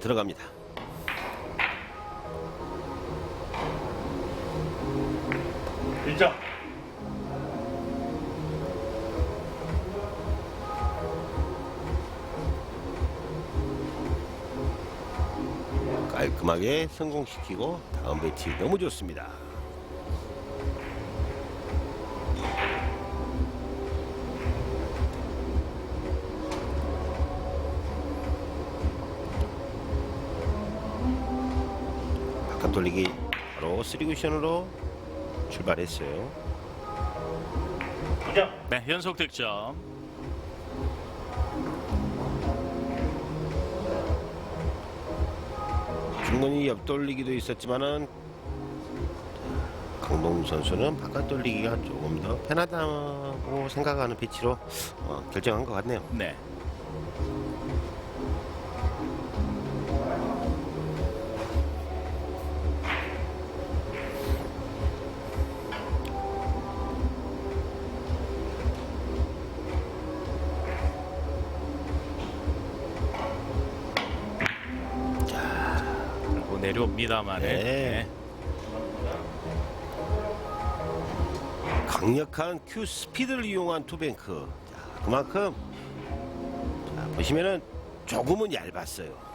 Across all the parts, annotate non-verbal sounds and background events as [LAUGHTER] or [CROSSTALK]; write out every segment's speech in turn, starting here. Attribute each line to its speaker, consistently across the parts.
Speaker 1: 들어갑니다.
Speaker 2: 일점
Speaker 1: 깔끔하게 성공시키고 다음 배치 너무 좋습니다. 바깥 돌리기 바로 3쿠션으로 출발했어요.
Speaker 2: 두점
Speaker 3: 네, 연속 득점.
Speaker 1: 충분히 옆 돌리기도 있었지만은 강동 선수는 바깥 돌리기가 조금 더 편하다고 생각하는 배치로 어, 결정한 것 같네요.
Speaker 3: 네. 내려옵니다만.
Speaker 1: 네. 강력한 큐 스피드를 이용한 투뱅크. 자, 그만큼 자, 보시면은 조금은 얇았어요.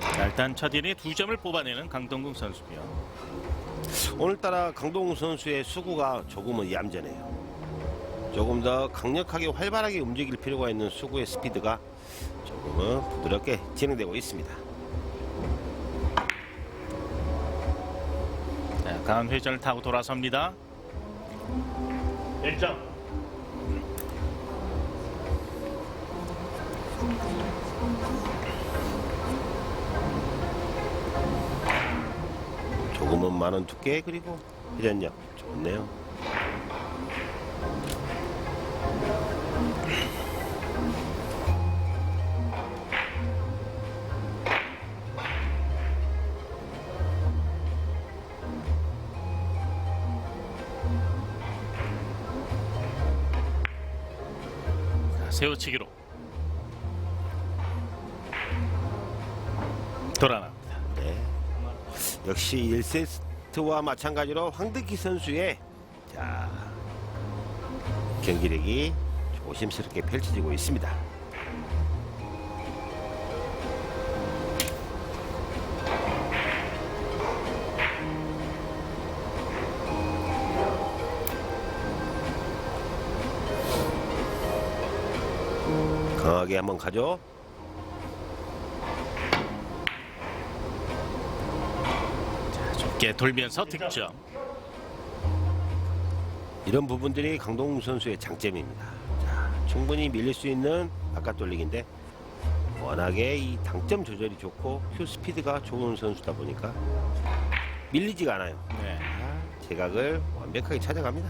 Speaker 3: 자, 일단 첫 인에 두 점을 뽑아내는 강동국 선수고요.
Speaker 1: 오늘따라 강동우 선수의 수구가 조금은 얌전해요. 조금 더 강력하게 활발하게 움직일 필요가 있는 수구의 스피드가 조금은 부드럽게 진행되고 있습니다.
Speaker 3: 자, 강한 회전을 타고 돌아섭니다.
Speaker 2: 일점
Speaker 1: 조금은 많은 두께 그리고 회전력 좋네요.
Speaker 3: 세우치기로 돌아납니다.
Speaker 1: 네. 역시 1세트와 마찬가지로 황득희 선수의 자, 경기력이 조심스럽게 펼쳐지고 있습니다. 강하게 한번 가죠.
Speaker 3: 자, 좁게 돌면서 득점.
Speaker 1: 이런 부분들이 강동우 선수의 장점입니다. 자, 충분히 밀릴 수 있는 바깥 돌리기인데 워낙에 이 당점 조절이 좋고 큐 스피드가 좋은 선수다 보니까 밀리지가 않아요.
Speaker 3: 네.
Speaker 1: 자, 제각을 완벽하게 찾아갑니다.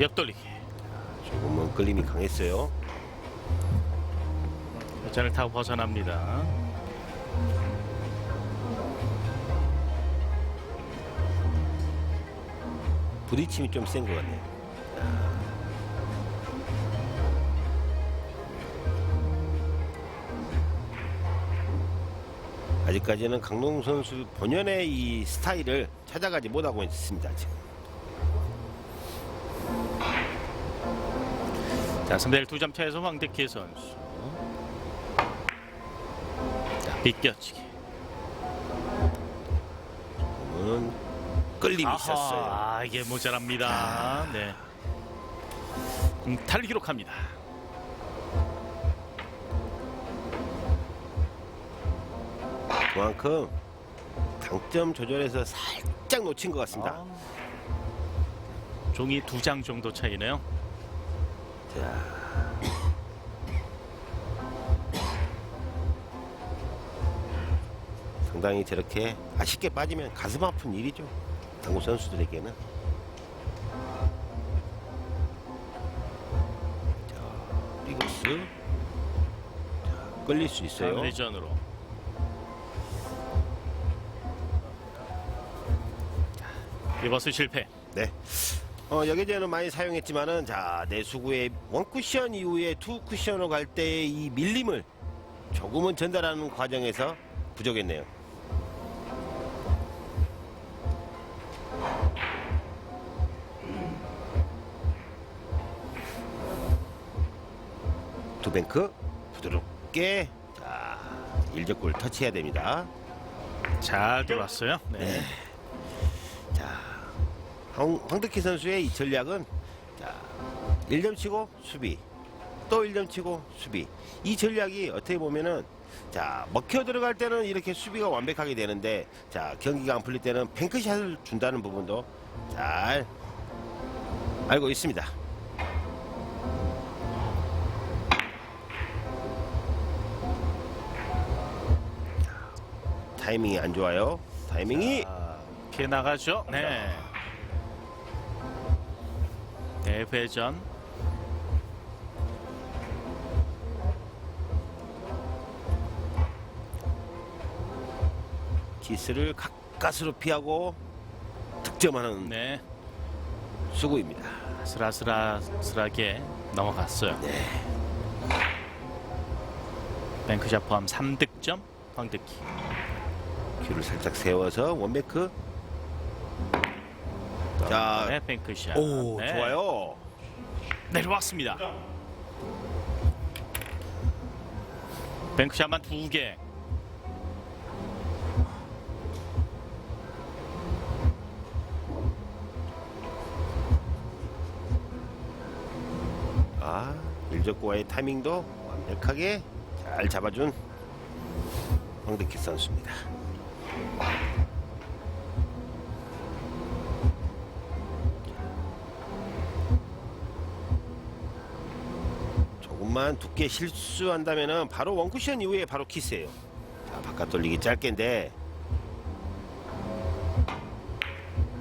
Speaker 3: 옆돌리기.
Speaker 1: 조금은 끌림이 강했어요.
Speaker 3: 회전을 타고 벗어납니다.
Speaker 1: 부딪힘이 좀 센 것 같네요. 아직까지는 강동 선수 본연의 이 스타일을 찾아가지 못하고 있습니다. 지금.
Speaker 3: 자, 3대1 2점 차에서 황득희 선수. 자, 비껴치기.
Speaker 1: 조금은 끌림이 있었어요.
Speaker 3: 아, 이게 모자랍니다. 네. 공탈 기록합니다.
Speaker 1: 그만큼 당점 조절에서 살짝 놓친 것 같습니다.
Speaker 3: 아. 종이 두 장 정도 차이네요. [COUGHS]
Speaker 1: 상당히 저렇게 아쉽게 빠지면 가슴 아픈 일이죠. 당구 선수들에게는. 자, 리거스. 자, 끌릴 수 있어요.
Speaker 3: 리전으로. 리버스 실패.
Speaker 1: 네. 어, 여기저는 많이 사용했지만은 자 내수구의 원 쿠션 이후에 투 쿠션으로 갈때이 밀림을 조금은 전달하는 과정에서 부족했네요. 투뱅크 부드럽게 자 일적골 터치해야 됩니다.
Speaker 3: 잘 돌았어요. 네.
Speaker 1: 자, 황, 황덕희 선수의 이 전략은 자, 1점 치고 수비, 또 1점 치고 수비. 이 전략이 어떻게 보면은 자, 먹혀 들어갈 때는 이렇게 수비가 완벽하게 되는데 자, 경기가 안 풀릴 때는 뱅크샷을 준다는 부분도 잘 알고 있습니다. 자, 타이밍이 안 좋아요. 타이밍이
Speaker 3: 자, 피해 나가죠. 네. 대회전.
Speaker 1: 키스를 가까스로 피하고 득점하는
Speaker 3: 네.
Speaker 1: 수구입니다.
Speaker 3: 아슬아슬하게 넘어갔어요.
Speaker 1: 네.
Speaker 3: 뱅크샷 포함 3득점 황득희.
Speaker 1: 큐를 살짝 세워서 원베크. 자,
Speaker 3: 네, 뱅크샷.
Speaker 1: 오
Speaker 3: 네.
Speaker 1: 좋아요.
Speaker 3: 내려왔습니다. 뱅크샷만 두 개.
Speaker 1: 아 일적구와의 타이밍도 완벽하게 잘 잡아준 황대키 선수입니다. 조금만 두께 실수한다면은 바로 원쿠션 이후에 바로 키스예요. 자 바깥 돌리기 짧게인데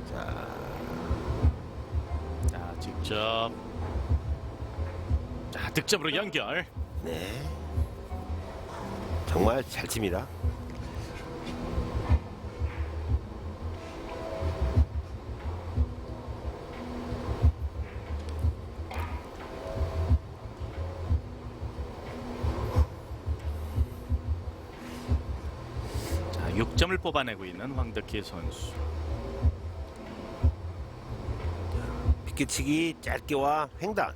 Speaker 1: 자
Speaker 3: 자, 직접. 자, 득점으로 연결.
Speaker 1: 네. 정말 잘 칩니다.
Speaker 3: 자, 6점을 뽑아내고 있는 황덕희 선수.
Speaker 1: 비껴치기 짧게와 횡단.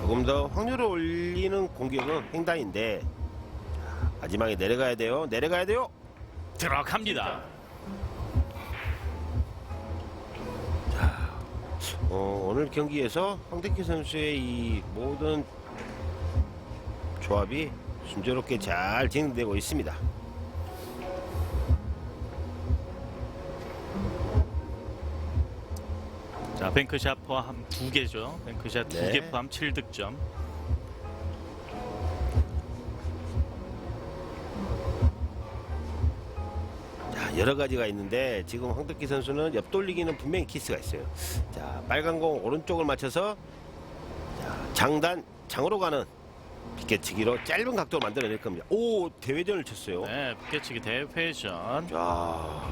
Speaker 1: 조금 더 확률을 올리는 공격은 횡단인데 자, 마지막에 내려가야 돼요. 내려가야 돼요.
Speaker 3: 들어갑니다.
Speaker 1: 어, 오늘 경기에서 황대기 선수의 이 모든 조합이 순조롭게 잘 진행되고 있습니다.
Speaker 3: 자, 뱅크샷 포함 두 개죠. 뱅크샷 두개
Speaker 1: 네.
Speaker 3: 포함 7득점.
Speaker 1: 자, 여러 가지가 있는데 지금 황덕기 선수는 옆 돌리기는 분명히 키스가 있어요. 자, 빨간 공 오른쪽을 맞춰서 자, 장단 장으로 가는 비껴치기로 짧은 각도를 만들어낼 겁니다. 오 대회전을 쳤어요.
Speaker 3: 네, 피켓치기 대회전.
Speaker 1: 자,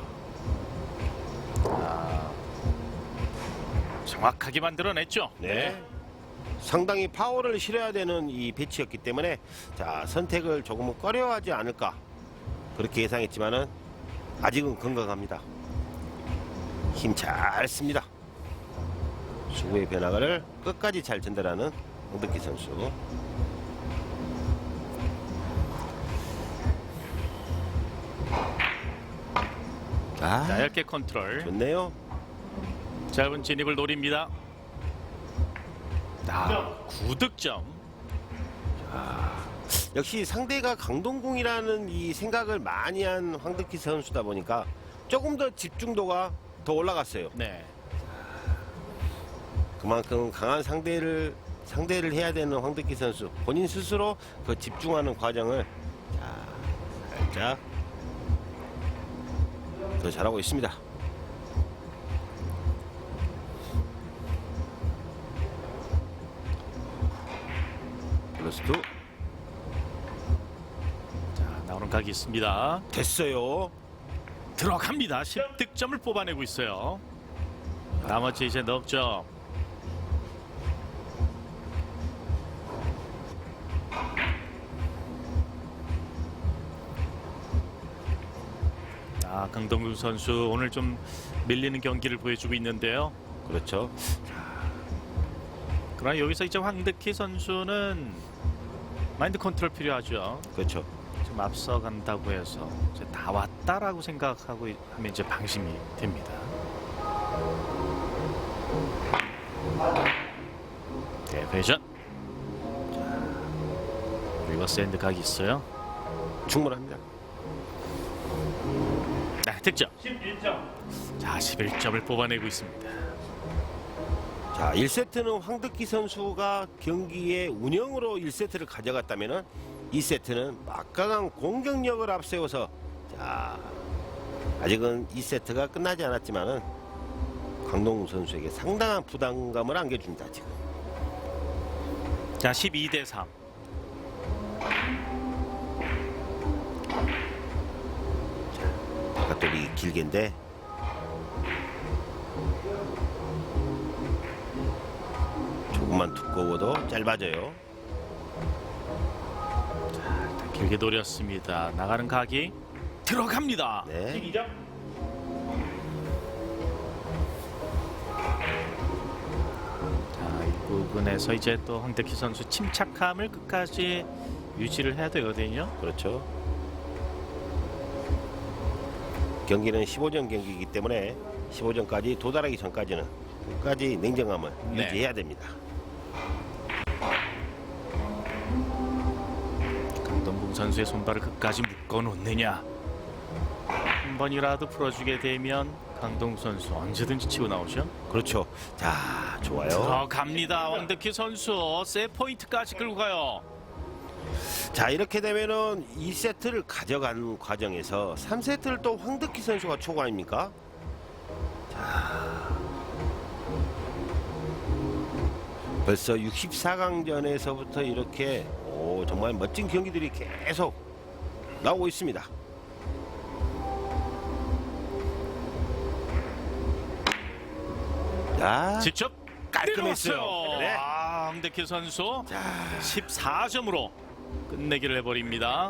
Speaker 3: 정확하게 만들어냈죠.
Speaker 1: 네. 상당히 파워를 실어야 되는 이 배치였기 때문에 자 선택을 조금은 꺼려하지 않을까 그렇게 예상했지만은 아직은 건강합니다. 힘 잘 씁니다. 수구의 변화를 끝까지 잘 전달하는 홍덕기 선수. 아,
Speaker 3: 자, 얇게 컨트롤.
Speaker 1: 좋네요.
Speaker 3: 짧은 진입을 노립니다. 아, 9득점.
Speaker 1: 역시 상대가 강동궁이라는 이 생각을 많이 한 황덕기 선수다 보니까 조금 더 집중도가 더 올라갔어요.
Speaker 3: 네.
Speaker 1: 그만큼 강한 상대를 상대를 해야 되는 황덕기 선수 본인 스스로 그 집중하는 과정을 자, 살짝 더 잘하고 있습니다. 플러스 2
Speaker 3: 자, 나오는 각이 있습니다.
Speaker 1: 됐어요.
Speaker 3: 들어갑니다. 10득점을 뽑아내고 있어요. 나머지 이제 넉 점. 아, 강동균 선수 오늘 좀 밀리는 경기를 보여주고 있는데요.
Speaker 1: 그렇죠.
Speaker 3: 그러나 여기서 이제 황득희 선수는 마인드 컨트롤 필요하죠.
Speaker 1: 그렇죠.
Speaker 3: 좀 앞서간다고 해서 이제 다 왔다라고 생각하고 하면 이제 방심이 됩니다. 대회전. 리버스 핸드 각이 있어요.
Speaker 1: 충분합니다.
Speaker 3: 네, 득점.
Speaker 2: 11점.
Speaker 3: 자, 11점을 뽑아내고 있습니다.
Speaker 1: 자, 1세트는 황득기 선수가 경기의 운영으로 1세트를 가져갔다면은 2세트는 막강한 공격력을 앞세워서 자, 아직은 2세트가 끝나지 않았지만은 강동우 선수에게 상당한 부담감을 안겨줍니다, 지금.
Speaker 3: 자, 12 대 3.
Speaker 1: 바깥돌이 길게인데 조금만 두꺼워도 짧아져요.
Speaker 3: 자, 길게 노렸습니다. 나가는 각이 들어갑니다.
Speaker 1: 네.
Speaker 2: 12점.
Speaker 3: 자, 이 부분에서 이제 또 황덕희 선수 침착함을 끝까지 유지를 해야 되거든요.
Speaker 1: 그렇죠. 경기는 15전 경기이기 때문에 15전까지 도달하기 전까지는 끝까지 냉정함을
Speaker 3: 네.
Speaker 1: 유지해야 됩니다.
Speaker 3: 선수의 손발을 끝까지 묶어 놓느냐. 한 번이라도 풀어주게 되면 강동 선수 언제든지 치고 나오죠.
Speaker 1: 그렇죠. 자, 좋아요.
Speaker 3: 들어갑니다. 황덕희 선수 세 포인트까지 끌고 가요.
Speaker 1: 자, 이렇게 되면은 2세트를 가져간 과정에서 3세트를 또 황득기 선수가 초구 아닙니까? 자. 벌써 64강전에서부터 이렇게 오, 정말 멋진 경기들이 계속 나오고 있습니다. 자,
Speaker 3: 직접
Speaker 1: 깔끔했어요.
Speaker 3: 때려왔어요.
Speaker 1: 네.
Speaker 3: 아, 황덕희 선수
Speaker 1: 자,
Speaker 3: 14점으로 끝내기를 해버립니다.